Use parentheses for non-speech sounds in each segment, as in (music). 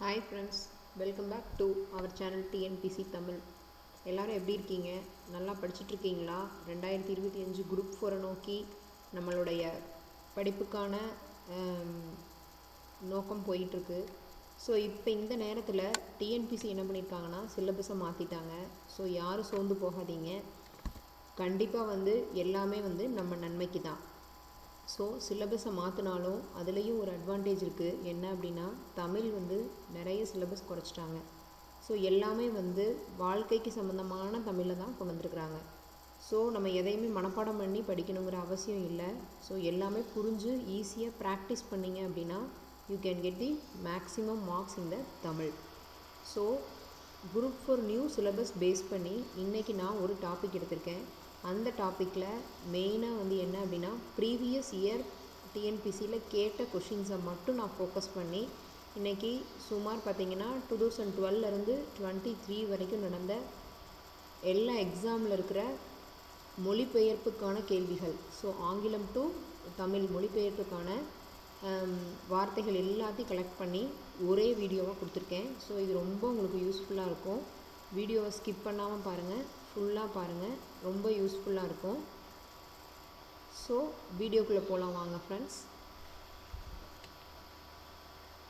Hi friends welcome back to our channel TNPSC Tamil எல்லோரும் எப்படி இருக்கீங்க? நல்லா படிச்சுட்டு இருக்கீங்களா ரெண்டாயிரத்தி இருபத்தி அஞ்சு குரூப் ஃபோரை நோக்கி நம்மளுடைய படிப்புக்கான நோக்கம் போயிட்டுருக்கு ஸோ இப்போ இந்த நேரத்தில் டிஎன்பிசி என்ன பண்ணியிருக்காங்கன்னா சிலபஸை மாற்றிட்டாங்க ஸோ யாரும் சோர்ந்து போகாதீங்க. கண்டிப்பாக வந்து எல்லாமே வந்து நம்ம நன்மைக்கு தான் ஸோ சிலபஸை மாற்றினாலும் அதுலேயும் ஒரு அட்வான்டேஜ் இருக்குது என்ன அப்படின்னா தமிழ் வந்து நிறைய சிலபஸ் குறைச்சிட்டாங்க. ஸோ எல்லாமே வந்து வாழ்க்கைக்கு சம்மந்தமான தமிழில் தான் கொண்டு வந்திருக்கிறாங்க. ஸோ நம்ம எதையுமே மனப்பாடம் பண்ணி படிக்கணுங்கிற அவசியம் இல்லை. ஸோ எல்லாமே புரிஞ்சு ஈஸியாக ப்ராக்டிஸ் பண்ணிங்க அப்படின்னா you can get the maximum marks இந்த Tamil. So group four new syllabus base பண்ணி இன்றைக்கி நான் ஒரு டாபிக் எடுத்திருக்கேன். அந்த டாப்பிக்கில் மெயினாக வந்து என்ன அப்படின்னா ப்ரீவியஸ் இயர் டிஎன்பிசியில் கேட்ட கொஷின்ஸை மட்டும் நான் ஃபோக்கஸ் பண்ணி இன்றைக்கி சுமார் பார்த்திங்கன்னா டூ தௌசண்ட் டுவெல்லேருந்து டுவெண்ட்டி த்ரீ வரைக்கும் நடந்த எல்லா எக்ஸாமில் இருக்கிற மொழிபெயர்ப்புக்கான கேள்விகள். ஸோ ஆங்கிலம் டு தமிழ் மொழிபெயர்ப்புக்கான வார்த்தைகள் எல்லாத்தையும் கலெக்ட் பண்ணி ஒரே வீடியோவாக கொடுத்துருக்கேன். ஸோ இது ரொம்ப உங்களுக்கு யூஸ்ஃபுல்லாக இருக்கும். வீடியோவை ஸ்கிப் பண்ணாமல் பாருங்கள் ஃபுல்லாக பாருங்கள் ரொம்ப யூஸ்ஃபுல்லாக இருக்கும். ஸோ வீடியோக்குள்ளே போகலாம் வாங்க ஃப்ரெண்ட்ஸ்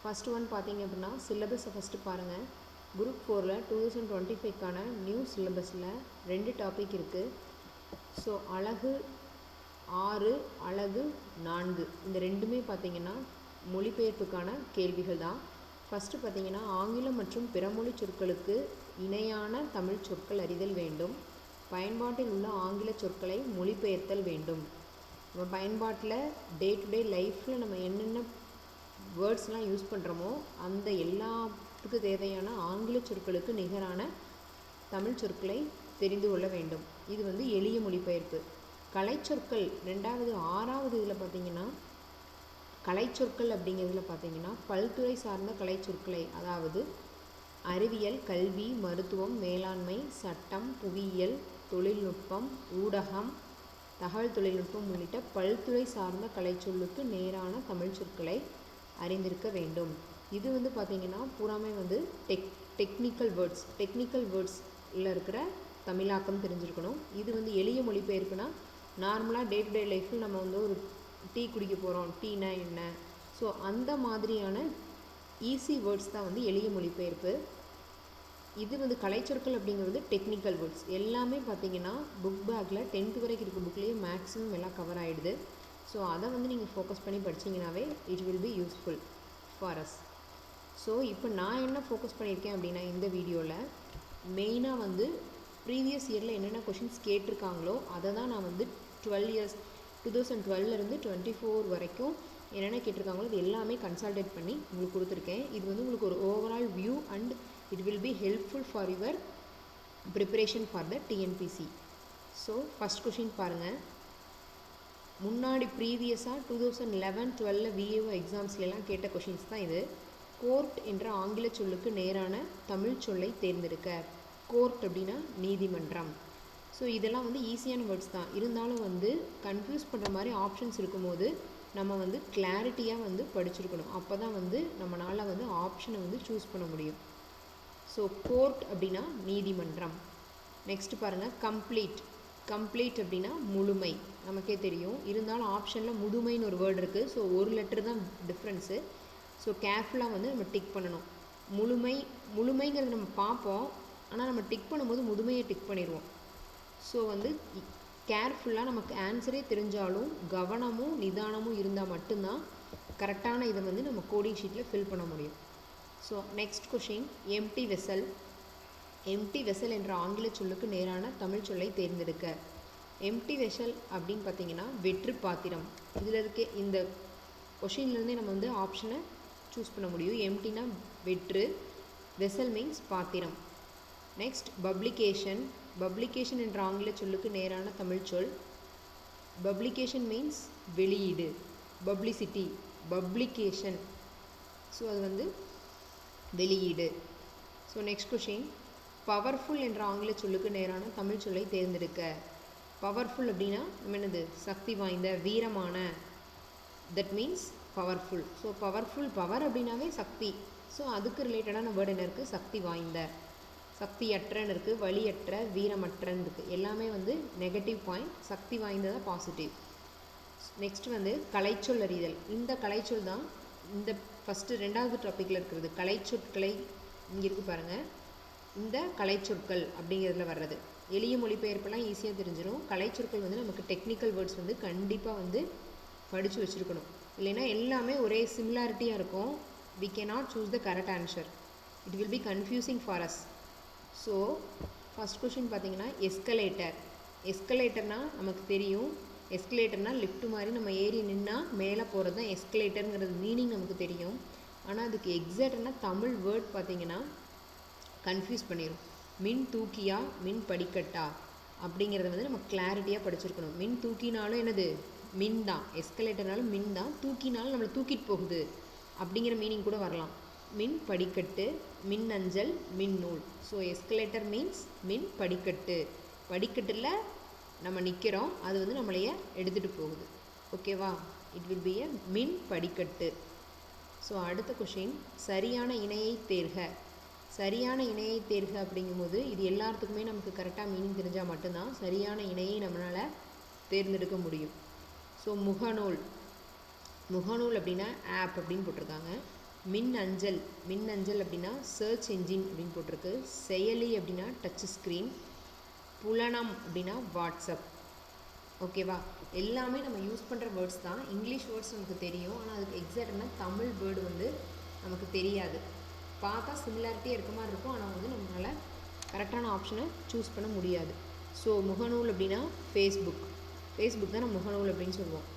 ஃபஸ்ட் ஒன் பார்த்தீங்க அப்படின்னா சிலபஸை ஃபஸ்ட்டு பாருங்கள் குரூப் ஃபோரில் டூ தௌசண்ட் டுவெண்ட்டி ஃபைவ்க்கான நியூ சிலபஸில் ரெண்டு டாபிக் இருக்குது ஸோ அழகு ஆறு அழகு நான்கு. இந்த ரெண்டுமே பார்த்தீங்கன்னா மொழிபெயர்ப்புக்கான கேள்விகள் தான். ஃபஸ்ட்டு பார்த்தீங்கன்னா ஆங்கிலம் மற்றும் பிறமொழி சொற்களுக்கு இணையான தமிழ் சொற்கள் அறிதல் வேண்டும். பயன்பாட்டில் உள்ள ஆங்கில சொற்களை மொழிபெயர்த்தல் வேண்டும். நம்ம பயன்பாட்டில் டே டு டே லைஃப்பில் நம்ம என்னென்ன வேர்ட்ஸ்லாம் யூஸ் பண்ணுறோமோ அந்த எல்லாத்துக்கு தேவையான ஆங்கில சொற்களுக்கு நிகரான தமிழ் சொற்களை தெரிந்து கொள்ள வேண்டும். இது வந்து எளிய மொழிபெயர்ப்பு. கலைச்சொற்கள் ரெண்டாவது ஆறாவது இதில் பார்த்திங்கன்னா கலைச்சொற்கள் அப்படிங்கிறதுல பார்த்தீங்கன்னா பல்துறை சார்ந்த கலைச்சொற்களை அதாவது அறிவியல் கல்வி மருத்துவம் மேலாண்மை சட்டம் புவியியல் தொழில்நுட்பம் ஊடகம் தகவல் தொழில்நுட்பம் உள்ளிட்ட பல்துறை சார்ந்த கலைச்சொல்லுக்கு நேரான தமிழ் சொற்களை அறிந்திருக்க வேண்டும். இது வந்து பார்த்திங்கன்னா பூராமே வந்து டெக் டெக்னிக்கல் வேர்ட்ஸ் டெக்னிக்கல் வேர்ட்ஸில் இருக்கிற தமிழாக்கம் தெரிஞ்சிருக்கணும். இது வந்து எளிய மொழிபெயர்ப்புனா நார்மலாக டே டு டே லைஃப்பில் நம்ம வந்து ஒரு டீ குடிக்க போகிறோம் டீனா என்ன? ஸோ அந்த மாதிரியான ஈஸி வேர்ட்ஸ் தான் வந்து எளிய மொழிபெயர்ப்பு. இது வந்து கலைச்சொற்கள் அப்படிங்கிறது டெக்னிக்கல் வேர்ட்ஸ் எல்லாமே பார்த்தீங்கன்னா புக் பேக்கில் டென்த்து வரைக்கும் இருக்க புக்லேயே மேக்ஸிமம் எல்லாம் கவர் ஆகிடுது ஸோ அதை வந்து நீங்கள் ஃபோக்கஸ் பண்ணி படிச்சீங்கன்னாவே it will be useful for us so இப்போ நான் என்ன ஃபோக்கஸ் பண்ணியிருக்கேன் அப்படின்னா இந்த வீடியோவில் மெயினாக வந்து ப்ரீவியஸ் இயரில் என்னென்ன கொஷின்ஸ் கேட்டிருக்காங்களோ அதை தான் நான் வந்து டுவெல் இயர்ஸ் டூ தௌசண்ட் டுவெல்லேருந்து டுவெண்ட்டி ஃபோர் வரைக்கும் என்னென்ன கேட்டிருக்காங்களோ இது எல்லாமே கன்சல்டேட் பண்ணி உங்களுக்கு கொடுத்துருக்கேன். இது வந்து உங்களுக்கு ஒரு overall view and it will be helpful for your preparation for the TNPSC so first question பாருங்கள் முன்னாடி ப்ரீவியஸாக டூ தௌசண்ட் லெவன் டுவெல்ல விஏஓ எக்ஸாம்ஸ்லாம் கேட்ட கொஷின்ஸ் தான் இது. கோர்ட் என்ற ஆங்கில சொல்லுக்கு நேரான தமிழ் சொல்லை தேர்ந்தெடுக்க. கோர்ட் அப்படின்னா நீதிமன்றம். ஸோ இதெல்லாம் வந்து ஈஸியான வேர்ட்ஸ் தான். இருந்தாலும் வந்து கன்ஃபியூஸ் பண்ணுற மாதிரி ஆப்ஷன்ஸ் இருக்கும்போது நம்ம வந்து கிளாரிட்டியாக வந்து படிச்சிருக்கணும். அப்போ தான் வந்து நம்மளால் வந்து ஆப்ஷனை வந்து சூஸ் பண்ண முடியும். ஸோ கோர்ட் அப்படின்னா நீதிமன்றம். நெக்ஸ்ட் பாருங்கள் கம்ப்ளீட் கம்ப்ளீட் அப்படின்னா முழுமை. நமக்கே தெரியும். இருந்தாலும் ஆப்ஷனில் முதுமைன்னு ஒரு வேர்டு இருக்குது ஸோ ஒரு லெட்டர் தான் டிஃப்ரென்ஸு ஸோ கேர்ஃபுல்லாக வந்து நம்ம டிக் பண்ணணும். முழுமை முழுமைங்கிறது நம்ம பார்ப்போம். ஆனால் நம்ம டிக் பண்ணும்போது முதுமையை டிக் பண்ணிடுவோம். ஸோ வந்து கேர்ஃபுல்லாக நமக்கு ஆன்சரே தெரிஞ்சாலும் கவனமும் நிதானமும் இருந்தால் மட்டும்தான் கரெக்டான இதை வந்து நம்ம கோடிங் ஷீட்டில் ஃபில் பண்ண முடியும். So next question empty vessel empty vessel என்ற ஆங்கில சொல்லுக்கு நேரான தமிழ் சொல்லை தேர்ந்தெடுக்க. எம்டி வெசல் அப்படின்னு பார்த்தீங்கன்னா வெற்று பாத்திரம். இதில் இருக்க இந்த கொஷின்லேருந்தே நம்ம வந்து ஆப்ஷனை சூஸ் பண்ண முடியும். எம்டினா வெற்று வெசல் மீன்ஸ் பாத்திரம். நெக்ஸ்ட் பப்ளிகேஷன் பப்ளிகேஷன் என்ற ஆங்கில சொல்லுக்கு நேரான தமிழ் சொல். பப்ளிகேஷன் மீன்ஸ் வெளியீடு. பப்ளிசிட்டி பப்ளிகேஷன் ஸோ அது வந்து வெளியீடு. ஸோ நெக்ஸ்ட் கொஷின் பவர்ஃபுல் என்ற ஆங்கில சொல்லுக்கு நேரான தமிழ் சொல்லை தேர்ந்தெடுக்க. பவர்ஃபுல் அப்படின்னா நம்ம என்னது? சக்தி வாய்ந்த வீரமான. That means powerful so powerful power அப்படின்னாவே சக்தி. ஸோ அதுக்கு ரிலேட்டடான வேர்டு என்ன இருக்குது சக்தி வாய்ந்த. சக்தியற்றன்னு இருக்குது வலியற்ற வீரமற்றன்னு இருக்குது எல்லாமே வந்து நெகட்டிவ் பாயிண்ட் சக்தி வாய்ந்ததாக பாசிட்டிவ் நெக்ஸ்ட் வந்து கலைச்சொல் அறிதல். இந்த கலைச்சொல் தான் இந்த ஃபஸ்ட்டு ரெண்டாவது டாப்பிக்கில் இருக்கிறது. கலைச்சொற்களை இங்கே இருக்குது பாருங்கள் இந்த கலைச்சொற்கள் அப்படிங்கிறதுல வர்றது. எளிய மொழிபெயர்ப்பெல்லாம் ஈஸியாக தெரிஞ்சிடும் கலைச்சொற்கள் வந்து நமக்கு டெக்னிக்கல் வேர்ட்ஸ் வந்து கண்டிப்பாக வந்து படித்து வச்சுருக்கணும். இல்லைன்னா எல்லாமே ஒரே சிமிலாரிட்டியாக இருக்கும். We cannot choose the correct answer it will be confusing for us so first question பார்த்தீங்கன்னா எஸ்கலேட்டர் எஸ்கலேட்டர்னால் நமக்கு தெரியும். எஸ்கலேட்டர்னால் லிஃப்ட் மாதிரி நம்ம ஏறி நின்னால் மேலே போகிறது தான் எஸ்கலேட்டருங்கிறது மீனிங் நமக்கு தெரியும். ஆனால் அதுக்கு எக்ஸாக்டான தமிழ் வேர்ட் பார்த்தீங்கன்னா கன்ஃபியூஸ் பண்ணிடும் மின் தூக்கியா மின் படிக்கட்டா? அப்படிங்கிறத வந்து நம்ம கிளாரிட்டியாக படிச்சிருக்கணும். மின் தூக்கினாலும் என்னது? மின் தான். எஸ்கலேட்டர்னாலும் மின் தான். தூக்கினாலும் நம்மளை தூக்கிட்டு போகுது. அப்படிங்கிற மீனிங் கூட வரலாம். மின் படிக்கட்டு மின் அஞ்சல் மின் நூல். ஸோ எஸ்கலேட்டர் மீன்ஸ் மின் படிக்கட்டு. படிக்கட்டில் நம்ம நிற்கிறோம் அது வந்து நம்மளைய எடுத்துகிட்டு போகுது. ஓகேவா இட் வில் பி எ மின் படிக்கட்டு. ஸோ அடுத்த கொஷின் சரியான இணையை தேர்க. சரியான இணையை தேர்க அப்படிங்கும்போது இது எல்லாத்துக்குமே நமக்கு கரெக்டாக மீனிங் தெரிஞ்சால் மட்டும்தான் சரியான இணையை நம்மளால் தேர்ந்தெடுக்க முடியும். ஸோ முகநூல். முகநூல் அப்படின்னா ஆப் அப்படின்னு போட்டிருக்காங்க. மின் அஞ்சல் மின் அஞ்சல் அப்படின்னா சர்ச் என்ஜின் அப்படின்னு போட்டிருக்கு. செயலி அப்படின்னா டச் ஸ்க்ரீன் புலனம் அப்படின்னா வாட்ஸ்அப். ஓகேவா எல்லாமே நம்ம யூஸ் பண்ணுற வேர்ட்ஸ் தான். இங்கிலீஷ் வேர்ட்ஸ் நமக்கு தெரியும். ஆனால் அதுக்கு எக்ஸாக்டான தமிழ் வேர்டு வந்து நமக்கு தெரியாது. பார்த்தா சிமிலாரிட்டியாக இருக்க மாதிரி இருக்கும். ஆனால் வந்து நம்மளால் கரெக்டான ஆப்ஷனை சூஸ் பண்ண முடியாது. ஸோ முகநூல் அப்படின்னா ஃபேஸ்புக் ஃபேஸ்புக் தான் நம்ம முகநூல் அப்படின்னு சொல்லுவோம்.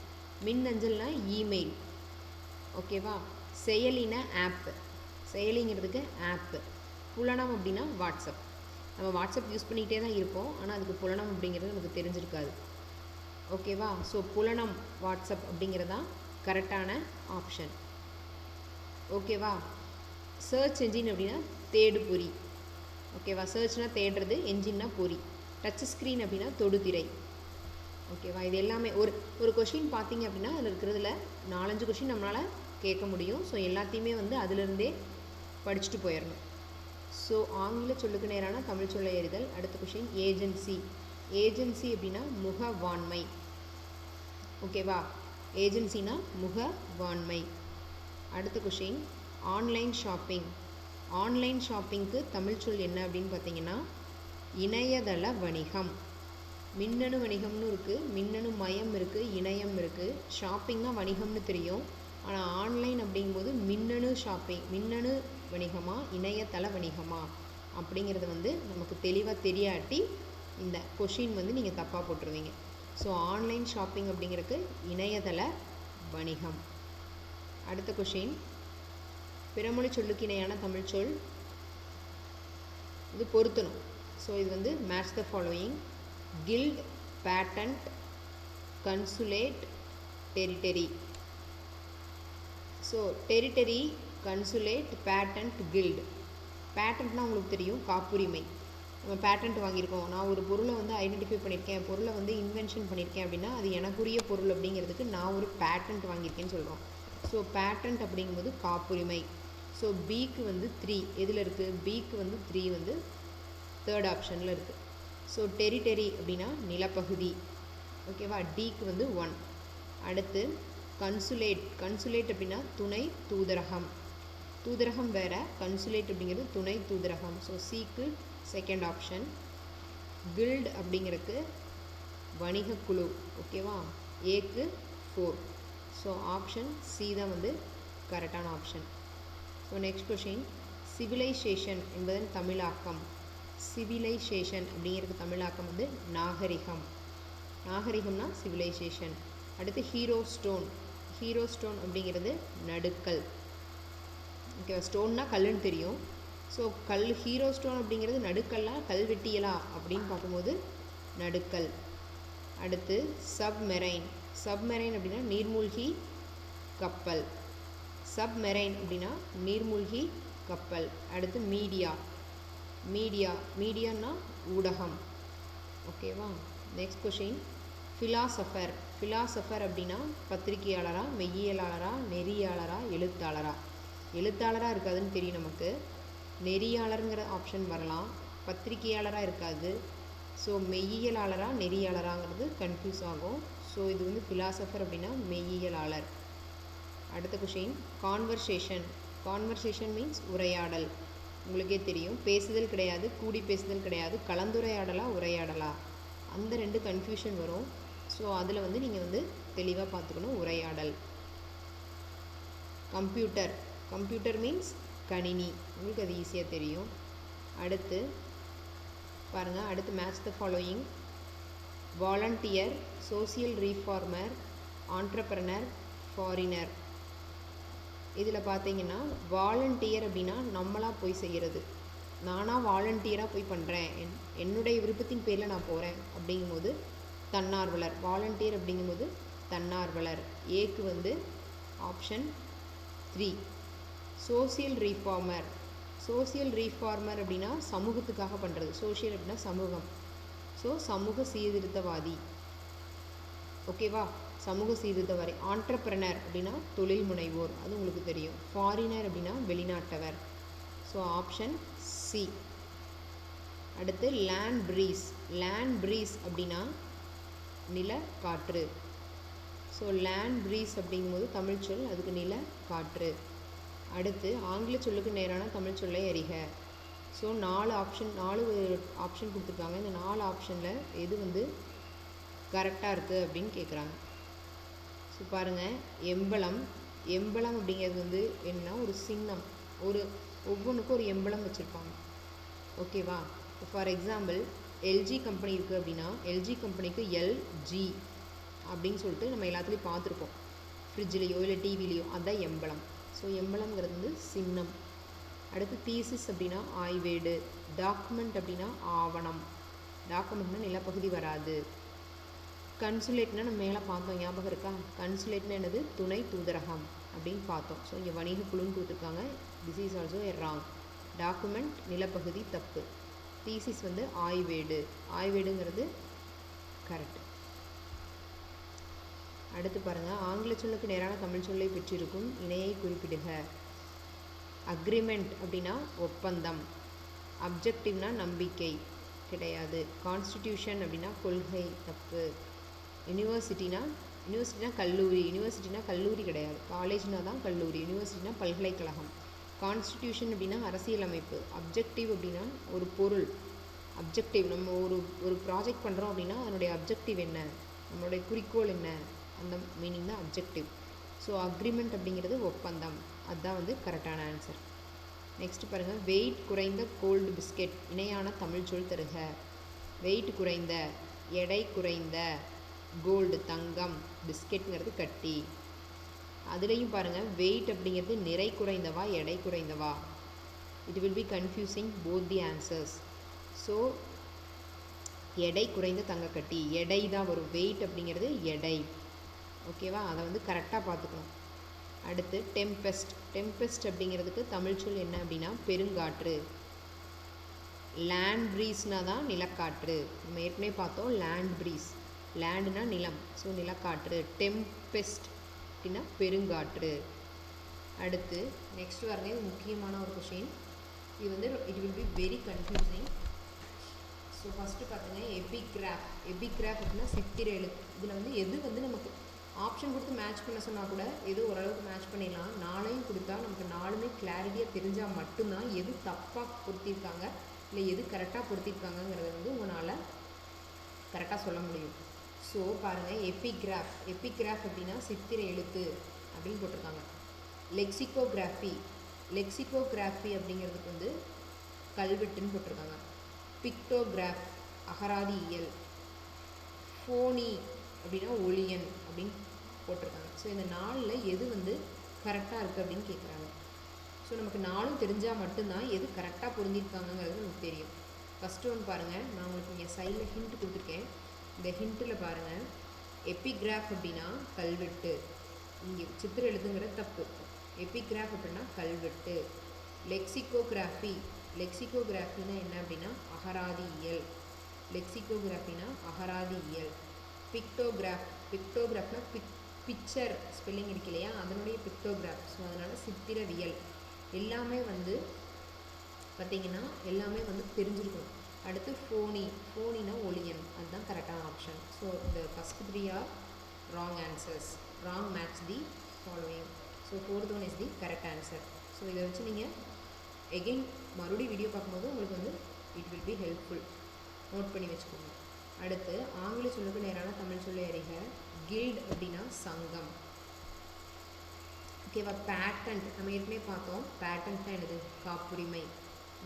மின் அஞ்சல்னால் இமெயில் ஓகேவா செயலினா ஆப்பு செயலிங்கிறதுக்கு ஆப்பு புலனம் அப்படின்னா வாட்ஸ்அப். நம்ம வாட்ஸ்அப் யூஸ் பண்ணிக்கிட்டே தான் இருப்போம். ஆனால் அதுக்கு புலனம் அப்படிங்கிறது நமக்கு தெரிஞ்சிருக்காது. ஓகேவா ஸோ புலனம் வாட்ஸ்அப் அப்படிங்கிறதான் கரெக்டான ஆப்ஷன் ஓகேவா சர்ச் என்ஜின் அப்படின்னா தேடு பொறி. ஓகேவா சர்ச்னா தேடுறது என்ஜின்னா பொறி. டச் ஸ்க்ரீன் அப்படின்னா தொடுதிரை. ஓகேவா இது எல்லாமே ஒரு ஒரு கொஷின் பார்த்தீங்க அப்படின்னா அதில் இருக்கிறதுல நாலஞ்சு கொஷின் நம்மளால் கேட்க முடியும். ஸோ எல்லாத்தையுமே வந்து அதிலிருந்தே படிச்சுட்டு போயிடணும் ஸோ ஆங்கில சொல்லுக்கு நேரான தமிழ் சொல்ல எறிதல் அடுத்த கொஷின் ஏஜென்சி ஏஜென்சி அப்படின்னா முகவாண்மை. ஓகேவா ஏஜென்சினா முகவாண்மை. அடுத்த கொஷின் ஆன்லைன் ஷாப்பிங் ஆன்லைன் ஷாப்பிங்க்கு தமிழ் சொல் என்ன அப்படின்னு பார்த்தீங்கன்னா இணையதள வணிகம். மின்னணு வணிகம்னு இருக்குது மின்னணு மயம் இருக்குது இணையம் இருக்குது ஷாப்பிங்னா வணிகம்னு தெரியும். ஆனால் ஆன்லைன் அப்படிங்கும்போது மின்னணு ஷாப்பிங் மின்னணு வணிகமா இணையதள வணிகமா அப்படிங்கிறது வந்து நமக்கு தெளிவாக தெரியாட்டி இந்த கொஷின் வந்து நீங்கள் தப்பாக போட்டுருவீங்க. ஸோ ஆன்லைன் ஷாப்பிங் அப்படிங்கிறதுக்கு இணையதள வணிகம். அடுத்த கொஷின். பிறமொழி சொல்லுக்கு இணையான தமிழ் சொல். இது பொருத்தணும். ஸோ இது வந்து match the following guild patent consulate territory so territory consulate patent guild பேட்டன்ட்னா உங்களுக்கு தெரியும் காப்புரிமை. நம்ம பேட்டன்ட் வாங்கியிருக்கோம். நான் ஒரு பொருளை வந்து ஐடென்டிஃபை பண்ணியிருக்கேன். பொருளை வந்து இன்வென்ஷன் பண்ணியிருக்கேன் அப்படின்னா அது எனக்குரிய பொருள் அப்படிங்கிறதுக்கு நான் ஒரு பேட்டன்ட் வாங்கியிருக்கேன்னு சொல்கிறோம் ஸோ பேட்டன்ட் அப்படிங்கும்போது காப்புரிமை. ஸோ பிக்கு வந்து த்ரீ எதில் இருக்குது பிக்கு வந்து த்ரீ வந்து தேர்ட் ஆப்ஷனில் இருக்குது ஸோ டெரிட்டரி அப்படின்னா நிலப்பகுதி. ஓகேவா டிக்கு வந்து ஒன் அடுத்து கன்சுலேட் கன்சுலேட் அப்படின்னா துணை தூதரகம். தூதரகம் வேறு கன்சுலேட் அப்படிங்கிறது துணை தூதரகம். ஸோ சீக்கு செகண்ட் ஆப்ஷன் கில்ட் அப்படிங்கிறதுக்கு வணிகக்குழு ஓகேவா ஏக்கு ஃபோர் ஸோ ஆப்ஷன் சி தான் வந்து கரெக்டான option so next question civilization என்பதன் தமிழாக்கம். சிவிலைசேஷன் அப்படிங்கிறது தமிழாக்கம் வந்து நாகரிகம். நாகரிகம்னா சிவிலைசேஷன் அடுத்து ஹீரோ ஸ்டோன் ஹீரோ ஸ்டோன் அப்படிங்கிறது நடுக்கல். ஓகேவா? ஸ்டோன்னா கல்லுன்னு தெரியும். ஸோ கல் ஹீரோ ஸ்டோன் அப்படிங்கிறது நடுக்கல்லா கல்வெட்டியலா அப்படின்னு பார்க்கும்போது நடுக்கல். அடுத்து சப்மெரைன். சப்மெரைன் அப்படின்னா நீர்மூழ்கி கப்பல். சப்மெரைன் அப்படின்னா நீர்மூழ்கி கப்பல். அடுத்து மீடியா. மீடியா. மீடியான்னா ஊடகம். ஓகேவா? நெக்ஸ்ட் கொஷின் ஃபிலாசபர் ஃபிலாசபர் அப்படின்னா பத்திரிகையாளராக மெய்யியலாளராக நெறியாளராக எழுத்தாளராக எழுத்தாளராக இருக்காதுன்னு தெரியும் நமக்கு. நெறியாளருங்கிற ஆப்ஷன் வரலாம். பத்திரிகையாளராக இருக்காது. ஸோ மெய்யியலாளராக நெறியாளராங்கிறது கன்ஃபியூஸ் ஆகும். ஸோ இது வந்து ஃபிலாசபர் அப்படின்னா மெய்யியலாளர். அடுத்த கொஷின் கான்வர்சேஷன் கான்வர்சேஷன் மீன்ஸ் உரையாடல். உங்களுக்கே தெரியும். பேசுதல் கிடையாது கூடி பேசுதல் கிடையாது. கலந்துரையாடலா உரையாடலா? அந்த ரெண்டு கன்ஃபியூஷன் வரும். ஸோ அதில் வந்து நீங்கள் வந்து தெளிவாக பார்த்துக்கணும் உரையாடல். கம்ப்யூட்டர் கம்ப்யூட்டர் மீன்ஸ் கணினி. உங்களுக்கு அது ஈஸியாக தெரியும். அடுத்து பாருங்கள் அடுத்து match the following volunteer social reformer entrepreneur foreigner இதில் பார்த்தீங்கன்னா வாலண்டியர் அப்படின்னா நம்மளாக போய் செய்கிறது நானாக வாலண்டியராக போய் பண்ணுறேன் என் என்னுடைய விருப்பத்தின் பேரில் நான் போகிறேன் அப்படிங்கும்போது தன்னார்வலர். வாலண்டியர் அப்படிங்கும்போது தன்னார்வலர். ஏக்கு வந்து option three social reformer social reformer அப்படின்னா சமூகத்துக்காக பண்ணுறது சோஷியல் அப்படின்னா சமூகம். ஸோ சமூக சீர்திருத்தவாதி. ஓகேவா சமூக சீர்திருத்தவாதி. ஆண்டர்பிரனர் அப்படின்னா தொழில் முனைவோர். அது உங்களுக்கு தெரியும். ஃபாரினர் அப்படின்னா வெளிநாட்டவர். ஸோ ஆப்ஷன் சி அடுத்து லேண்ட் ப்ரீஸ் லேண்ட் ப்ரீஸ் அப்படின்னா நில காற்று ஸோ லேண்ட் ப்ரீஸ் அப்படிங்கும்போது தமிழ் சொல் அதுக்கு நில காற்று அடுத்து ஆங்கில சொல்லுக்கு நேரான தமிழ் சொல்லை அறிக. ஸோ நாலு ஆப்ஷன் நாலு ஆப்ஷன் கொடுத்துருக்காங்க. இந்த நாலு ஆப்ஷனில் எது வந்து கரெக்டாக இருக்குது அப்படின்னு கேட்குறாங்க ஸோ பாருங்கள் எம்பளம் எம்பளம் அப்படிங்கிறது வந்து என்னன்னா ஒரு சின்னம். ஒரு ஒவ்வொன்றுக்கும் ஒரு எம்பளம் வச்சுருப்பாங்க. ஓகேவா ஃபார் எக்ஸாம்பிள் எல்ஜி கம்பெனி இருக்குது அப்படின்னா எல்ஜி கம்பெனிக்கு எல்ஜி அப்படின்னு சொல்லிட்டு நம்ம எல்லாத்துலேயும் பார்த்துருப்போம். ஃப்ரிட்ஜ்லேயோ இல்லை டிவிலேயோ அதுதான் எம்பளம். ஸோ எம்பளம்ங்கிறது வந்து சின்னம். அடுத்து தீசிஸ் அப்படின்னா ஆய்வேடு. டாக்குமெண்ட் அப்படின்னா ஆவணம். டாக்குமெண்ட்னா நிலப்பகுதி வராது. கன்சுலேட்னா நம்ம மேலே பார்த்தோம். ஞாபகம் இருக்கா? கன்சுலேட்னா என்னது? துணை தூதரகம் அப்படின்னு பார்த்தோம். ஸோ இங்கே வணிக குழுன்னு கொடுத்துருக்காங்க. This is also a wrong document நிலப்பகுதி தப்பு. தீசிஸ் வந்து ஆய்வேடு. ஆய்வேடுங்கிறது கரெக்ட் அடுத்து பாருங்கள் ஆங்கில சொல்லுக்கு நேரான தமிழ் சொல்லை பெற்றிருக்கும் இணையை குறிப்பிடுக. அக்ரிமெண்ட் அப்படின்னா ஒப்பந்தம். அப்ஜெக்டிவ்னா நம்பிக்கை. கிடையாது. கான்ஸ்டிடியூஷன் அப்படின்னா கொள்கை தப்பு. யூனிவர்சிட்டினா யூனிவர்சிட்டினா கல்லூரி. யூனிவர்சிட்டினா கல்லூரி கிடையாது. காலேஜ்னா தான் கல்லூரி. யூனிவர்சிட்டினா பல்கலைக்கழகம். கான்ஸ்டிடியூஷன் அப்படின்னா அரசியலமைப்பு. அப்ஜெக்டிவ் அப்படின்னா ஒரு பொருள். அப்ஜெக்டிவ் நம்ம ஒரு ஒரு ப்ராஜெக்ட் பண்ணுறோம் அப்படின்னா அதனுடைய அப்ஜெக்டிவ் என்ன? நம்மளுடைய குறிக்கோள் என்ன? அந்த மீனிங் தான் அப்ஜெக்டிவ் ஸோ அக்ரிமெண்ட் அப்படிங்கிறது ஒப்பந்தம். அதுதான் வந்து கரெக்டான ஆன்சர் நெக்ஸ்ட் பாருங்கள் வெயிட் குறைந்த கோல்டு பிஸ்கெட் இணையான தமிழ் சொல் தருக. வெயிட் குறைந்த எடை குறைந்த கோல்டு தங்கம் பிஸ்கெட்டுங்கிறது கட்டி. அதுலேயும் பாருங்கள் வெயிட் அப்படிங்கிறது நிறை குறைந்தவா எடை குறைந்தவா? It will be confusing both the answers so எடை குறைந்த தங்கக்கட்டி எடை தான் வரும். வெயிட் அப்படிங்கிறது எடை. ஓகேவா அதை வந்து கரெக்டாக பார்த்துக்கணும். அடுத்து டெம்பெஸ்ட் டெம்பெஸ்ட் அப்படிங்கிறதுக்கு தமிழ் சொல் என்ன அப்படின்னா பெருங்காற்று. லேண்ட் ப்ரீஸ்னா தான் நிலக்காற்று. நம்ம ஏற்கனவே பார்த்தோம் லேண்ட் ப்ரீஸ் லேண்டுனா நிலம். ஸோ நிலக்காற்று. டெம்பெஸ்ட் அப்படின்னா பெருங்காற்று. அடுத்து நெக்ஸ்ட் வரங்க இது முக்கியமான ஒரு கொஷின் இது வந்து it will be very confusing so first பார்த்தீங்கன்னா எபிகிராஃப் எபிகிராஃப் அப்படின்னா சித்திர எழுத்து இதில் வந்து எது வந்து நமக்கு ஆப்ஷன் கொடுத்து மேட்ச் பண்ண சொன்னால் கூட எது ஓரளவுக்கு மேட்ச் பண்ணிடலாம். நாளையும் கொடுத்தா நமக்கு நாலுமே கிளாரிட்டியாக தெரிஞ்சால் மட்டும்தான் எது தப்பாக பொருத்தியிருக்காங்க இல்லை எது கரெக்டாக பொருத்தியிருக்காங்கங்கிறத வந்து உங்களால் கரெக்டாக சொல்ல முடியும். ஸோ பாருங்கள் எபிகிராஃப் எபிகிராஃப் அப்படின்னா சித்திர எழுத்து அப்படின்னு போட்டிருக்காங்க. லெக்சிகோகிராஃபி லெக்சிகோகிராஃபி அப்படிங்கிறதுக்கு வந்து கல்வெட்டுன்னு போட்டிருக்காங்க. பிக்டோகிராஃப் அகராதி இயல் ஃபோனி அப்படின்னா ஒளியன் அப்படின்னு போட்டிருக்காங்க. ஸோ இந்த நாளில் எது வந்து கரெக்டாக இருக்குது அப்படின்னு கேட்குறாங்க ஸோ நமக்கு நாளும் தெரிஞ்சால் மட்டும்தான் எது கரெக்டாக புரிஞ்சிருக்காங்கங்கிறது நமக்கு தெரியும். ஃபஸ்ட்டு ஒன்று பாருங்கள் நான் உங்களுக்கு இங்கே சைடில் ஹிண்ட் கொடுத்துருக்கேன். இந்த ஹிண்ட்டில் பாருங்கள் எபிகிராஃப் அப்படின்னா கல்வெட்டு. இங்கே சித்திர எழுதுங்கிற தப்பு. எபிகிராஃப் அப்படின்னா கல்வெட்டு. லெக்சிகோகிராஃபி லெக்சிகோகிராஃபின்னா என்ன அப்படின்னா அகராதி இயல் லெக்சிகோகிராஃபினா அகராதி இயல் பிக்டோகிராஃப் பிக்டோகிராஃப்னா பிக் பிக்சர் ஸ்பெல்லிங் இருக்கு இல்லையா? அதனுடைய பிக்டோகிராஃப் ஸோ அதனால் சித்திரவியல். எல்லாமே வந்து பார்த்திங்கன்னா எல்லாமே வந்து தெரிஞ்சிருக்கணும். அடுத்து ஃபோனி ஃபோனினா ஒளியன். அதுதான் கரெக்டான ஆப்ஷன் ஸோ இந்த first three are wrong answers wrong match the following so fourth one is the correct answer so இதை வச்சு நீங்கள் எகெயின் மறுபடியும் வீடியோ பார்க்கும்போது உங்களுக்கு வந்து it will be helpful note பண்ணி வச்சுக்கோங்க. அடுத்து ஆங்கில சொல்லுக்கு நேரான தமிழ் சொல்லி அறிக. கில்ட் அப்படின்னா சங்கம். ஓகேவா பேட்டன்ட் நம்ம ஏற்கனவே பார்த்தோம். பேட்டன்ட்னா என்னது? காப்புரிமை.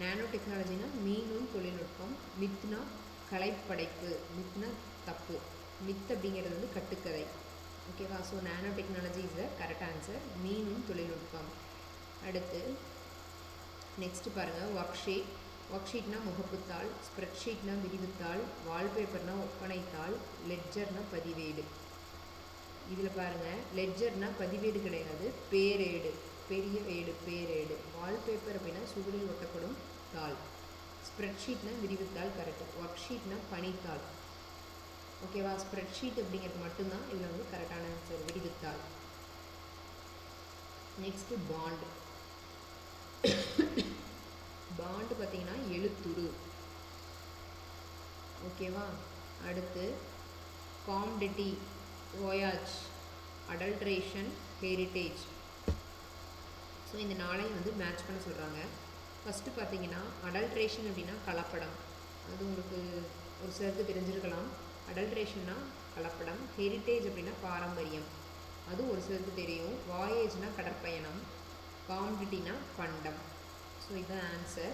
நானோ டெக்னாலஜினா மீனும் தொழில்நுட்பம் மித்னா கலைப்படைப்பு மித்னா தப்பு மித் அப்படிங்கிறது வந்து கட்டுக்கதை. ஓகேவா so nano technology is the correct answer மீனும் தொழில்நுட்பம். அடுத்து நெக்ஸ்ட் பாருங்கள் ஒர்க் ஷீட் ஒர்க் ஷீட்னா முகப்புத்தாள் ஸ்ப்ரெட் ஷீட்னா விரிவுத்தாள் வால்பேப்பர்னா ஒப்பனைத்தாள் லெட்ஜர்னா பதிவேடு. இதில் பாருங்கள் லெட்ஜர்னா பதிவேடு கிடையாது பேரேடு. பெரிய ஏடு பேரேடு. வால்பேப்பர் அப்படின்னா சுவடில் ஒட்டப்படும் தாள். ஸ்ப்ரெட்ஷீட்னா விரிவுத்தாள் கரெக்ட் ஒர்க் ஷீட்னா பணித்தாள் ஓகேவா ஸ்ப்ரெட் ஷீட் அப்படிங்கிறது மட்டும்தான் இதில் வந்து கரெக்டான ஆன்சர் விரிவுத்தாள் நெக்ஸ்ட்டு பாண்ட் பாண்டு பார்த்தீங்கன்னா எழுத்துரு. ஓகேவா அடுத்து commodity voyage adulteration heritage so இந்த நாளையும் வந்து மேட்ச் பண்ண சொல்கிறாங்க ஃபஸ்ட்டு பார்த்தீங்கன்னா அடல்ட்ரேஷன் அப்படின்னா கலப்படம். அது உங்களுக்கு ஒரு சிலருக்கு தெரிஞ்சிருக்கலாம். அடல்ட்ரேஷன்னா கலப்படம். ஹெரிட்டேஜ் அப்படின்னா பாரம்பரியம். அது ஒரு சிலருக்கு தெரியும். வாயேஜ்னா கடற்பயணம். காம்பிட்டினா பண்டம். ஸோ இதுதான் ஆன்சர்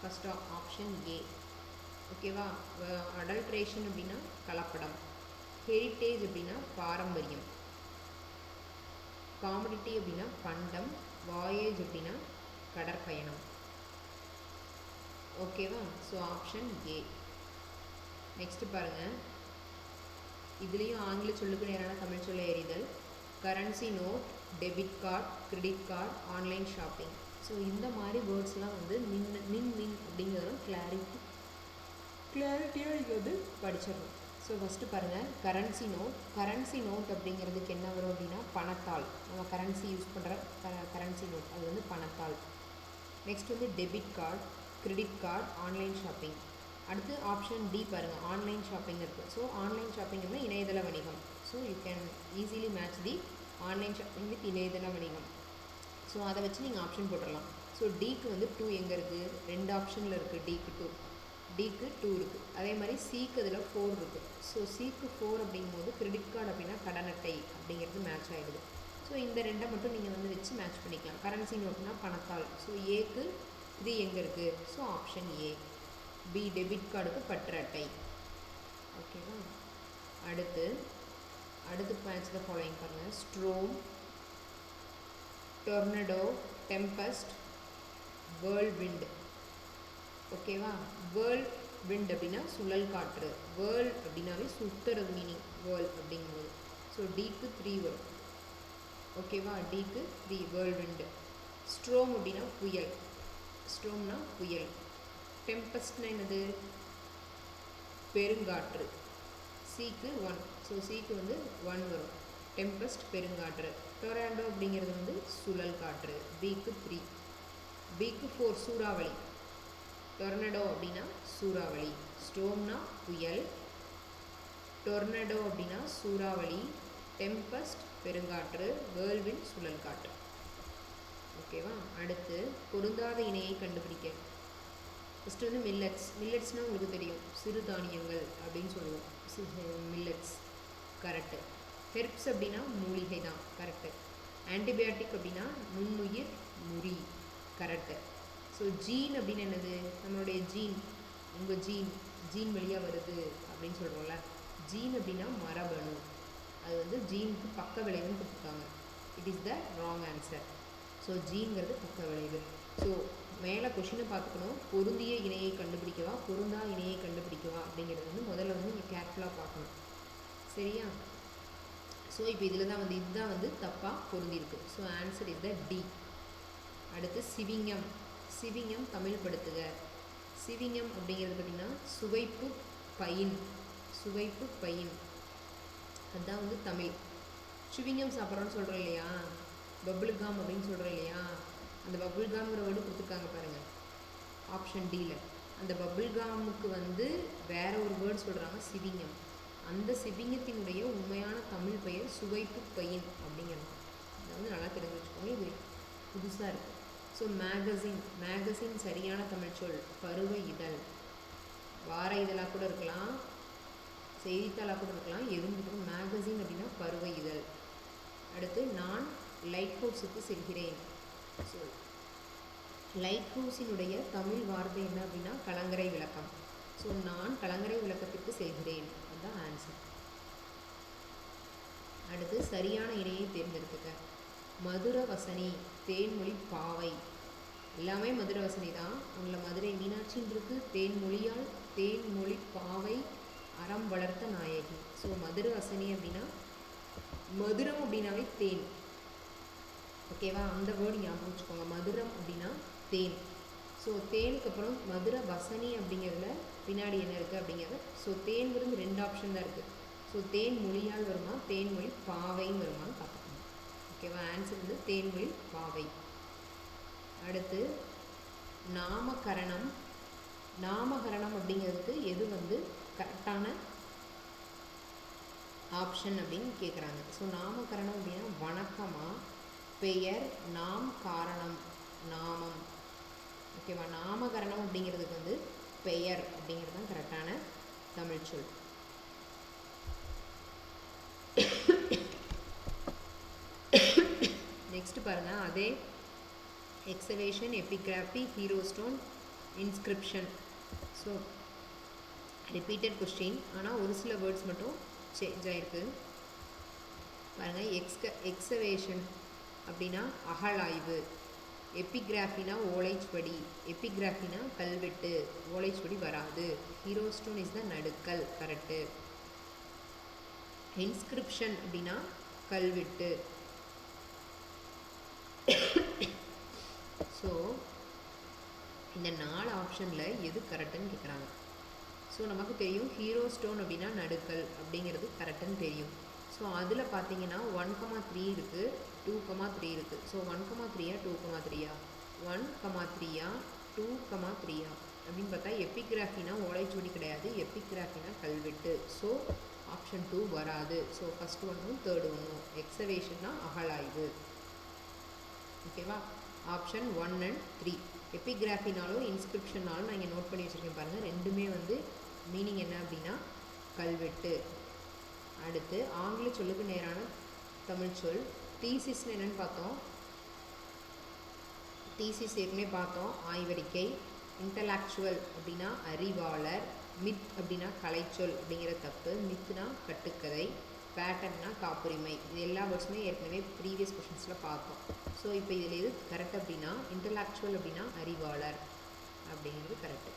ஃபஸ்ட் ஆப்ஷன் ஏ ஓகேவா அடல்ட்ரேஷன் அப்படின்னா கலப்படம். ஹெரிட்டேஜ் அப்படின்னா பாரம்பரியம். காமடிட்டி அப்படின்னா பண்டம். வாயேஜ் அப்படின்னா கடற்பயணம். ஓகேவா ஸோ ஆப்ஷன் ஏ நெக்ஸ்ட் பாருங்கள் இதுலேயும் ஆங்கில சொல்லுக்கு நேரான தமிழ் சொல்ல எறிதல் currency note debit card credit card online shopping so இந்த மாதிரி வேர்ட்ஸ்லாம் வந்து மின் மின் மின் அப்படிங்கிறதும் கிளாரிட்டி கிளாரிட்டியாக நீங்கள் வந்து படிச்சிடணும். ஸோ ஃபஸ்ட்டு பாருங்கள் கரன்சி நோட் கரன்சி நோட் அப்படிங்கிறதுக்கு என்ன வரும் அப்படின்னா பணத்தாள். நம்ம கரன்சி யூஸ் பண்ணுற க கரன்சி நோட் அது வந்து பணத்தாள். நெக்ஸ்ட் வந்து debit card credit card online shopping அடுத்து ஆப்ஷன் டி பாருங்கள் ஆன்லைன் ஷாப்பிங் இருக்குது ஸோ ஆன்லைன் ஷாப்பிங் வந்து இணையதள வணிகம். So you can easily match the online shopping with இணையதள வணிகம். ஸோ அதை வச்சு நீங்கள் ஆப்ஷன் போட்டுடலாம் ஸோ டிக்கு வந்து டூ எங்கே இருக்குது ரெண்டு ஆப்ஷனில் இருக்குது டிக்கு டூ டிக்கு டூ இருக்குது அதே மாதிரி சிக்கு அதில் ஃபோர் இருக்குது ஸோ சிக்கு ஃபோர் அப்படிங்கும்போது கிரெடிட் கார்டு அப்படின்னா கடன் அட்டை அப்படிங்கிறது மேட்ச் ஆகிடுது ஸோ இந்த ரெண்டை மட்டும் நீங்கள் வந்து வச்சு மேட்ச் பண்ணிக்கலாம். கரன்சி நோட்னா பணத்தாள். ஸோ ஏக்கு இது எங்கே இருக்குது so option A B debit கார்டுக்கு பற்று அட்டை. ஓகேவா அடுத்து அடுத்து மேட்ச் த ஃபாலோயிங் பாருங்கள் storm tornado tempest whirl wind ஓகேவா வேர்ல் விண்ட் அப்படின்னா சுழல் காற்று. வேர்ல் அப்படின்னாவே சுத்துறது மீனிங் வேர்ல் அப்படிங்கும்போது. ஸோ டிக்கு த்ரீ வரும். ஓகேவா டிக்கு த்ரீ வேர்ல் விண்டு ஸ்ட்ரோம் அப்படின்னா புயல். ஸ்டோம்னா புயல். டெம்பஸ்ட்னா என்னது? பெருங்காற்று. சீக்கு ஒன் ஸோ சீக்கு வந்து ஒன் வரும். டெம்பஸ்ட் பெருங்காற்று. டொராண்டோ அப்படிங்கிறது வந்து சுழல் காற்று. பிக்கு த்ரீ பிக்கு ஃபோர் சூறாவளி. டொர்னடோ அப்படின்னா சூறாவளி. ஸ்டோம்னா புயல். டொர்னடோ அப்படின்னா சூறாவளி. டெம்பஸ்ட் பெருங்காற்று. வேர்ல்வின் சுழல் காற்று. ஓகேவா? அடுத்து பொருந்தாத இணையை கண்டுபிடிக்க. ஃபஸ்ட்டு வந்து மில்லட்ஸ் மில்லட்ஸ்னால் உங்களுக்கு தெரியும். சிறுதானியங்கள் அப்படின்னு சொல்லுவோம். மில்லட்ஸ் கரெக்டு ஹெர்ப்ஸ் அப்படின்னா மூலிகை தான். கரெக்டு ஆன்டிபயாட்டிக் அப்படின்னா நுண்ணுயிர் முறி கரெக்டு ஸோ ஜீன் அப்படின்னு என்னது? நம்மளுடைய ஜீன் உங்கள் ஜீன் ஜீன் வழியாக வருது அப்படின்னு சொல்கிறோம்ல ஜீன் அப்படின்னா மரபணு. அது வந்து ஜீனுக்கு பக்க விளைவுன்னு கொடுத்துருக்காங்க it is the wrong answer so ஜீன்கிறது பக்க விளைவு. ஸோ மேலே கொஷினை பார்த்துக்கணும். பொருந்திய இணையை கண்டுபிடிக்கவா? பொருந்தா இணையை கண்டுபிடிக்கவா? அப்படிங்கிறது வந்து முதல்ல வந்து நீங்கள் கேர்ஃபுல்லாக பார்க்கணும். சரியா? ஸோ இப்போ இதில் தான் வந்து இதுதான் வந்து தப்பாக பொருந்திருக்கு so answer is the D அடுத்து சிவிங்கம். சிவிங்கம் தமிழ் படுத்துக சிவிங்கம் அப்படிங்கிறது பார்த்திங்கன்னா சுவைப்பு பயின். சுவைப்பு பயின். அதுதான் வந்து தமிழ். சுவிங்கம் சாப்பிட்றோன்னு சொல்கிறோம் இல்லையா? பபுள் கம் அப்படின்னு சொல்கிறோம் இல்லையா? அந்த பபுள் காம்ங்கிற வேர்டு கொடுத்துருக்காங்க பாருங்கள் ஆப்ஷன் டியில் அந்த பபுள் காமுக்கு வந்து வேற ஒரு வேர்டு சொல்கிறாங்க சிவிங்கம். அந்த சிவிங்கத்தினுடைய உண்மையான தமிழ் பெயர் சுவைப்பு பையன் அப்படிங்கிறது இதை வந்து நல்லா தெரிஞ்சு வச்சுக்கோங்க. இது புதுசாக இருக்குது ஸோ மேகசின் மேகசின் சரியான தமிழ் சொல். பருவ இதழ். வார இதழாக கூட இருக்கலாம். செய்தித்தாளாக கூட இருக்கலாம். எதுவும் மேகசின் அப்படின்னா பருவ இதழ். அடுத்து நான் லைட் ஹவுஸுக்கு செல்கிறேன். ஸோ லைட் ஹவுஸினுடைய தமிழ் வார்த்தை என்ன அப்படின்னா கலங்கரை விளக்கம். ஸோ நான் கலங்கரை விளக்கத்திற்கு செல்கிறேன். அதுதான் ஆன்சர் அடுத்து சரியான இணையை தேர்ந்தெடுத்துக்க. மதுர வசனி தேன்மொழி பாவை. எல்லாமே மதுர வசனி தான். உங்களில் மதுரை மீனாட்சின்னு இருக்குது தேன்மொழியால் தேன்மொழி பாவை அறம் வளர்த்த நாயகி. ஸோ மதுர வசனி அப்படின்னா மதுரம் அப்படின்னாவே தேன். ஓகேவா? அந்த வேர்டு ஞாபகம் வச்சுக்கோங்க. மதுரம் அப்படின்னா தேன். ஸோ தேனுக்கு அப்புறம் மதுர வசனி அப்படிங்கிறதுல பின்னாடி என்ன இருக்குது அப்படிங்கிறது ஸோ தேன் தேன்கிறது ரெண்டு ஆப்ஷன் தான் இருக்குது ஸோ தேன் மொழியால் வருமா? தேன்மொழி பாவைன்னு வருமான்னு பார்த்துக்கோங்க. ஓகேவா? ஆன்சர் வந்து தேன்மொழி பாவை. அடுத்து நாமகரணம். நாமகரணம் அப்படிங்கிறதுக்கு எது வந்து கரெக்டான ஆப்ஷன் அப்படின்னு கேட்குறாங்க ஸோ நாமகரணம் அப்படின்னா வணக்கமாக பெயர் நாம் காரணம் நாமம். ஓகேவா? நாமகரணம் அப்படிங்கிறதுக்கு வந்து பெயர் அப்படிங்கிறது தான் கரெக்டான தமிழ் சொல். நெக்ஸ்ட் பாருங்கள் அதே excavation epigraphy hero stone inscription so repeated question ஆனால் ஒரு சில வேர்ட்ஸ் மட்டும் சேஞ்ச் ஆகிருக்கு பாருங்கள் எக்ஸ்க எக்ஸவேஷன் அப்படின்னா அகழாய்வு. எப்பிகிராஃபினா ஓலைச்சுவடி எப்பிகிராஃபினா கல்வெட்டு ஓலைச்சுவடி வராது. ஹீரோ ஸ்டோன் இஸ் த நடுக்கல் கரெக்டு இன்ஸ்கிரிப்ஷன் அப்படின்னா கல்வெட்டு. (coughs) ஸோ இந்த நாலு ஆப்ஷனில் எது கரெக்டுன்னு கேட்குறாங்க ஸோ நமக்கு தெரியும் ஹீரோ ஸ்டோன் அப்படின்னா நடுக்கல் அப்படிங்கிறது கரெக்டுன்னு தெரியும். ஸோ அதில் பார்த்தீங்கன்னா ஒன் கமா த்ரீ இருக்குது டூ கமா த்ரீ இருக்குது ஸோ ஒன் கமா த்ரீயா டூ கமா த்ரீயா ஒன் கமா த்ரீயா டூ கமா த்ரீயா அப்படின்னு பார்த்தா எப்பிகிராஃபினா ஓலைச்சுவடி கிடையாது. எப்பிகிராஃபினா கல்வெட்டு. ஸோ ஆப்ஷன் டூ வராது. ஸோ ஃபஸ்ட் ஒன்றும் தேர்ட் ஒன்றும் எக்ஸவேஷன்னா அகழாய்வு ஓகேவா ஆப்ஷன் ஒன் அண்ட் த்ரீ எப்பிகிராஃபினாலும் இன்ஸ்கிரிப்ஷனாலும் நான் இங்கே நோட் பண்ணி வச்சுருக்கேன் பாருங்கள் ரெண்டுமே வந்து மீனிங் என்ன அப்படின்னா கல்வெட்டு. அடுத்து ஆங்கில சொல்லுக்கு நேரான தமிழ் சொல் தீசிஸ்னு என்னென்னு பார்த்தோம். தீசிஸ் ஏற்கனவே பார்த்தோம். ஆய்வறிக்கை இன்டலாக்சுவல் அப்படின்னா அறிவாளர் மித் அப்படின்னா கலைச்சொல் அப்படிங்கிற தப்பு மித்னா கட்டுக்கதை பேட்டர்னா காப்புரிமை. இது எல்லா வேர்ட்ஸுமே ஏற்கனவே ப்ரீவியஸ் கொஷின்ஸில் பார்த்தோம். ஸோ இப்போ இதில் எது கரெக்ட் அப்படின்னா இன்டலாக்சுவல் அப்படின்னா அறிவாளர் அப்படிங்கிறது கரெக்டு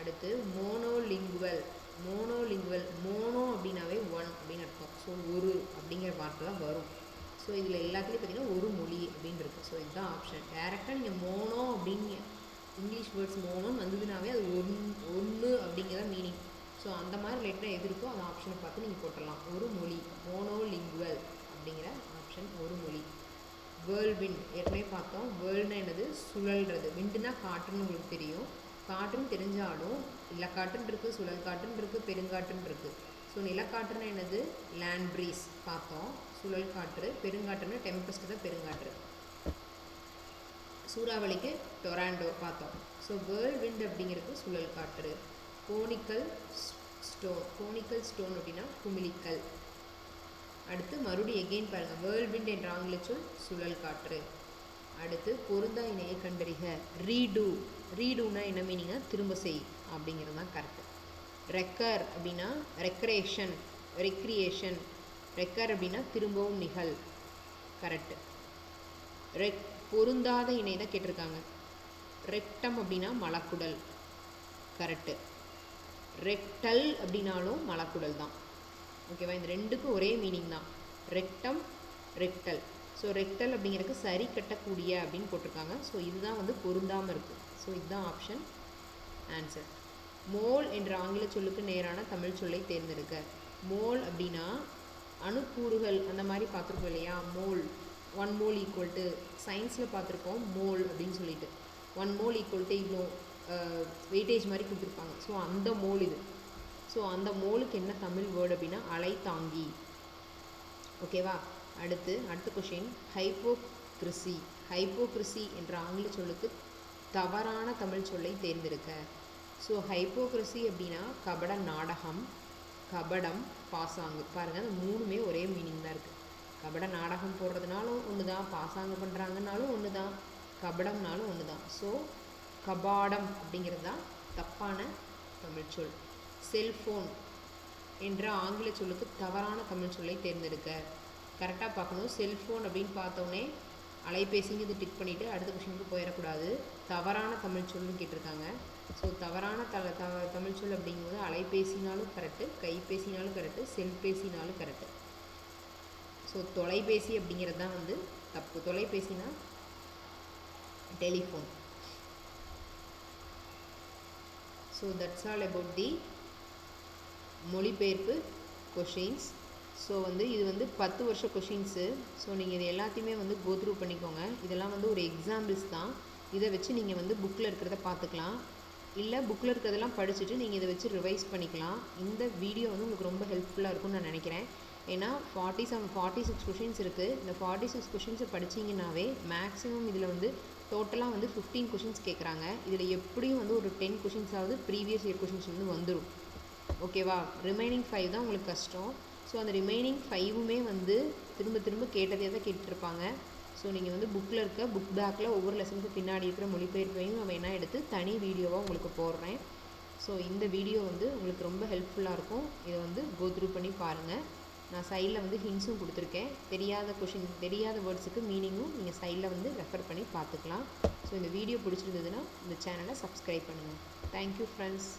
அடுத்து மோனோலிங்குவல் மோனோலிங்குவல் மோனோ அப்படின்னாவே ஒன் அப்படின்னு அர்த்தம். ஸோ ஒரு அப்படிங்கிற வார்த்தை தான் வரும். ஸோ இதில் எல்லாத்துலேயும் பார்த்திங்கன்னா ஒரு மொழி அப்படின்னு இருக்குது ஸோ இதுதான் ஆப்ஷன் டேரெக்டாக நீங்கள் மோனோ அப்படின்னு இங்கிலீஷ் வேர்ட்ஸ் மோனோன்னு வந்ததுனாவே அது ஒன் ஒன்று அப்படிங்கிற மீனிங் ஸோ அந்த மாதிரி லெட்டர் எது இருக்கோ அந்த ஆப்ஷனை பார்த்து நீங்கள் போட்டுடலாம். ஒரு மொழி மோனோ லிங்குவல் அப்படிங்கிற ஆப்ஷன் ஒரு மொழி. வேர்ல் விண்ட் ஏற்கனவே பார்த்தோம். வேர்ல்டுனா என்னது? சுழல்றது. விண்டுனா காற்றுன்னு உங்களுக்கு தெரியும். காற்றுன்னு தெரிஞ்சாலும் நிலக்காற்றுன்னு இருக்குது சுழல் காற்றுன்னு இருக்குது பெருங்காற்றுன்னு இருக்குது ஸோ நிலக்காற்றுனா என்னது? லேண்ட் ப்ரீஸ் பார்த்தோம். சுழல் காற்று பெருங்காற்றுனா டெம்பஸ்ட் தான் பெருங்காற்று. சூறாவளிக்கு டொராண்டோ பார்த்தோம். ஸோ வேர்ல் விண்ட் அப்படிங்கிறது சுழல் காற்று கோனிக்கல் ஸ்டோன் கோனிக்கல் ஸ்டோன் அப்படின்னா குமிழிக்கல். அடுத்து மறுபடியும் எகெயின் பாருங்கள் வேர்ல் விண்ட் என்ற ஆங்கில சொல் சுழல் காற்று அடுத்து பொருந்தா இணையை கண்டறிக. ரீடூ ரீடூனா என்ன மீனிங்க திரும்ப செய் அப்படிங்கிறது தான் கரெக்டு ரெக்கர் அப்படின்னா ரெக்ரேஷன் ரெக்ரியேஷன் ரெக்கர் அப்படின்னா திரும்பவும் நிகழ். கரெக்டு. ரெக் பொருந்தாத இணை தான் கேட்டிருக்காங்க. ரெக்டம் அப்படின்னா மலக்குடல். கரெக்டு. ரெக்டல் அப்படின்னாலும் மலக்குடல் தான். ஓகேவா? இந்த ரெண்டுக்கும் ஒரே மீனிங் தான். Rectum rectal. ஸோ ரெக்டல் அப்படிங்கிறதுக்கு சரி கட்டக்கூடிய அப்படின்னு போட்டிருக்காங்க. ஸோ இதுதான் வந்து பொருந்தாமல் இருக்குது ஸோ இதுதான் ஆப்ஷன். ஆன்சர். மோல் என்ற ஆங்கில சொல்லுக்கு நேரான தமிழ் சொல்லை தேர்ந்தெடுக்க. மோல் அப்படின்னா அணுக்கூறுகள் அந்த மாதிரி பார்த்துருக்கோம் இல்லையா? Mole. One mole equal to சயின்ஸில் பார்த்துருக்கோம். மோல் அப்படின்னு சொல்லிட்டு. ஒன் மோல் ஈக்குவல் டு இவ்வளோ வெயிட்டேஜ் மாதிரி கொடுத்துருப்பாங்க. ஸோ அந்த மோல் இது. ஸோ அந்த மோலுக்கு என்ன தமிழ் வேர்டு அப்படின்னா? அலை தாங்கி ஓகேவா அடுத்து அடுத்த கொஷின் ஹைப்போக்ரிசி ஹைப்போக்ரிசி என்ற ஆங்கில சொல்லுக்கு தவறான தமிழ் சொல்லை தேர்ந்தெடுக்க. ஸோ ஹைப்போக்ரிசி அப்படின்னா கபட நாடகம். கபடம் பாசாங்கு. பாருங்கள் அந்த மூணுமே ஒரே மீனிங் தான் இருக்குது கபட நாடகம் போடுறதுனாலும் ஒன்று தான் பாசாங்கு பண்ணுறாங்கனாலும் ஒன்று தான் கபடம்னாலும் ஒன்று தான் ஸோ கபாடம் அப்படிங்கிறது தான் தப்பான தமிழ் சொல். செல்ஃபோன் என்ற ஆங்கில சொல்லுக்கு தவறான தமிழ் சொல்லை தேர்ந்தெடுக்க. கரெக்டாக பார்க்கணும். செல்ஃபோன் அப்படின்னு பார்த்தோன்னே அலைபேசிங்கிறது டிக் பண்ணிவிட்டு அடுத்த கொஷனுக்கு போயிடக்கூடாது. தவறான தமிழ் சொல்லுன்னு கேட்டிருக்காங்க. ஸோ தவறான த த தமிழ் சொல் அப்படிங்கும்போது அலைபேசினாலும் கரெக்டு கைபேசினாலும் கரெக்டு செல்பேசினாலும் கரெக்டு ஸோ தொலைபேசி அப்படிங்கிறது தான் வந்து தப்பு. தொலைபேசினா telephone so that's all about the மொழிபெயர்ப்பு கொஷின்ஸ் ஸோ வந்து இது வந்து பத்து வருஷ கொஷின்ஸு ஸோ நீங்கள் இது எல்லாத்தையுமே வந்து கோத்ரூ பண்ணிக்கோங்க. இதெல்லாம் வந்து ஒரு எக்ஸாம்பிள்ஸ் தான். இதை வச்சு நீங்கள் வந்து புக்கில் இருக்கிறத பார்த்துக்கலாம். இல்லை புக்கில் இருக்கிறதெல்லாம் படிச்சுட்டு நீங்கள் இதை வச்சு ரிவைஸ் பண்ணிக்கலாம். இந்த வீடியோ வந்து உங்களுக்கு ரொம்ப ஹெல்ப்ஃபுல்லாக இருக்கும்னு நான் நினைக்கிறேன். ஏன்னா forty seven forty six questions இருக்குது இந்த ஃபார்ட்டி சிக்ஸ் கொஷின்ஸை படிச்சிங்கனாவே மேக்ஸிமம் இதில் வந்து டோட்டலாக வந்து ஃபிஃப்டீன் கொஷின்ஸ் கேட்குறாங்க இதில் எப்படியும் வந்து ஒரு டென் கொஷின்ஸாவது ப்ரீவியஸ் இயர் கொஷின்ஸ் வந்து வந்துடும் ஓகேவா ரிமைனிங் ஃபைவ் தான் உங்களுக்கு கஷ்டம். ஸோ அந்த ரிமைனிங் ஃபைவுமே வந்து திரும்ப திரும்ப கேட்டதே தான் கேட்டுருப்பாங்க ஸோ நீங்கள் வந்து புக்கில் இருக்க புக் பேக்கில் ஒவ்வொரு லெசனுக்கு பின்னாடி இருக்கிற மொழிபெயர்ப்பையும் நான் என்ன எடுத்து தனி வீடியோவாக உங்களுக்கு போடுறேன். ஸோ இந்த வீடியோ வந்து உங்களுக்கு ரொம்ப ஹெல்ப்ஃபுல்லாக இருக்கும். இதை வந்து கோத்ரூ பண்ணி பாருங்கள் நான் சைடில் வந்து ஹிண்ட்ஸும் கொடுத்துருக்கேன். தெரியாத கொஷின் தெரியாத வேர்ட்ஸுக்கு மீனிங்கும் நீங்கள் சைடில் வந்து ரெஃபர் பண்ணி பார்த்துக்கலாம். ஸோ இந்த வீடியோ பிடிச்சிருந்ததுன்னா இந்த சேனலை சப்ஸ்கிரைப் பண்ணுங்கள் தேங்க்யூ ஃப்ரெண்ட்ஸ்